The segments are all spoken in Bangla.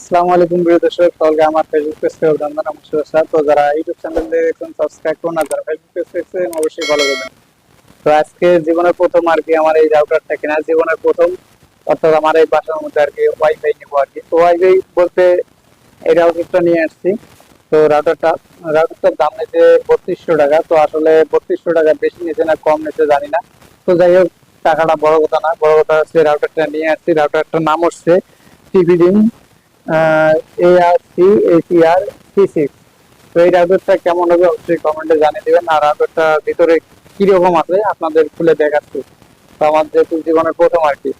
আসসালামু আলাইকুম প্রিয় দর্শক, সকলকে আমার ফেসবুক পেজ থেকে অভিনন্দন এবং শুভেচ্ছা। তো যারা ইউটিউব চ্যানেল দেখছেন সাবস্ক্রাইব করুন আর যারা ফেসবুক পেজ দেখছেন, অবশ্যই ফলো করবেন। তো আজকে জীবনের প্রথম আর কি আমার এই রাউটারটা কেনা জীবনের প্রথম, অর্থাৎ আমার এই বাসার মধ্যে আর কি ওয়াইফাই নিবো আর কি। তো ওয়াইফাই বলতে এই রাউটারটা নিয়ে আসছি। তো রাউটারটা রাউটারটার দাম নিচ্ছে বত্রিশশো টাকা। তো আসলে বত্রিশশো টাকা বেশি নিচ্ছে না, কম নিচ্ছে জানি না। তো যাই হোক, টাকাটা বড় কথা না, বড় কথা হচ্ছে রাউটারটা নিয়ে আসছি। রাউটারটার নাম হচ্ছে টিভিডিন এআরসি এসিআর সি সিক্স তো এই রাউটারটা কেমন হবে অবশ্যই কমেন্টে জানিয়ে দিবেন। আর রাউটারটা ভিতরে কীরকম আছে আপনাদের খুলে দেখাচ্ছি। তো আমার যেহেতু জীবনের প্রথম আর কি।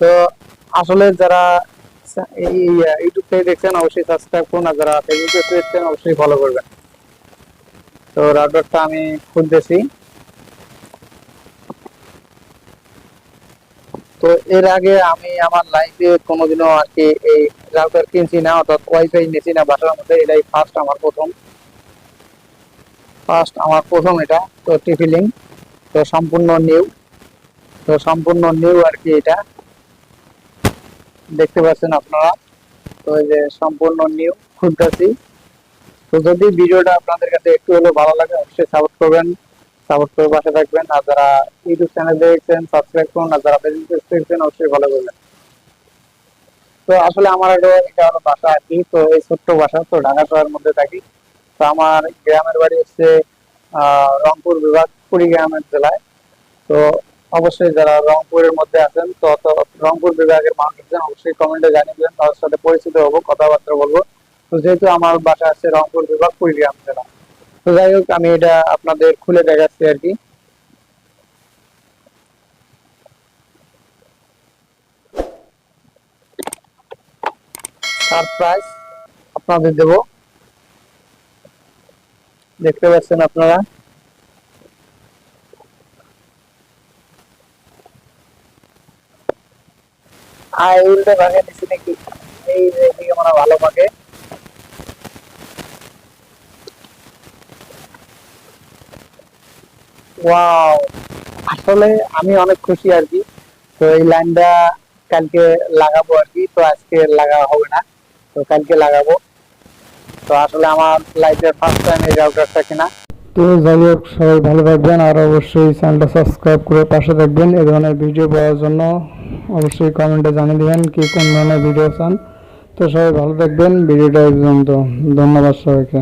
তো আসলে যারা এই ইউটিউব থেকে দেখছেন, অবশ্যই সাবস্ক্রাইব করুন। আর যারা ফেসবুকে দেখছেন, অবশ্যই ফলো করবেন। তো রাউটারটা আমি খুলতেছি তো এর আগে আমি আমার লাইফে কোনোদিনও আর কি এই রাউটার কিনছি না, অর্থাৎ ওয়াইফাই নিয়েছি না, বাসার মধ্যে। এটাই ফার্স্ট আমার প্রথম। ফার্স্ট আমার প্রথম এটা, তো লিঙ্ক তো সম্পূর্ণ নিউ তো সম্পূর্ণ নিউ আর কি এটা। দেখতে পাচ্ছেন আপনারা? তো এই যে সম্পূর্ণ নিউ খুঁজতেছি। তো যদি ভিডিওটা আপনাদের কাছে একটু হলেও ভালো লাগে, অবশ্যই সাপোর্ট করবেন। সাপোর্ট করে পাশে থাকবেন। আর যারা ইউটিউব চ্যানেল দেখছেন সাবস্ক্রাইব করুন, আর যারা দেখছেন, অবশ্যই ফলো করবেন। তো আসলে আমার এটা হলো বাসা আর কি। তো এই ছোট্ট বাসা, তো ঢাকা শহরের মধ্যে থাকি। তো আমার গ্রামের বাড়ি হচ্ছে রংপুর বিভাগ কুড়িগ্রামের জেলায়। তো অবশ্যই যারা রংপুরের মধ্যে আছেন, তো রংপুর বিভাগের মানুষ অবশ্যই কমেন্টে জানিয়ে দেবেন তাদের সাথে পরিচিত হব, কথাবার্তা বলব। তো যেহেতু আমার বাসা আছে রংপুর বিভাগ কুড়িগ্রাম জেলা। যাই হোক আমি এটা আপনাদের খুলে দেখাচ্ছি আর কি সারপ্রাইজ আপনাদের দেব দেখতে পাচ্ছেন আপনারা আয় উল্টে ভাগে নিচে নাকি এই যে মনে হয় ভালো ভাগে ওয়াও আসলে আমি অনেক খুশি আর কি তো এই লাইনটা কালকে লাগাবো আর কি তো আজকে লাগা হবে না। তো কালকে লাগাবো। তো আসলে আমার লাইফের ফার্স্ট টাইম এই রাউটারটা কিনা। তো যাই হোক, সবাই ভালো থাকবেন। আর অবশ্যই চ্যানেলটা সাবস্ক্রাইব করে পাশে থাকবেন। এই ধরনের ভিডিও পাওয়ার জন্য অবশ্যই কমেন্টে জানিয়ে দিবেন কি কোন ধরনের ভিডিও চান। তো সবাই ভালো থাকবেন। ভিডিওটা পর্যন্ত। ধন্যবাদ সবাইকে।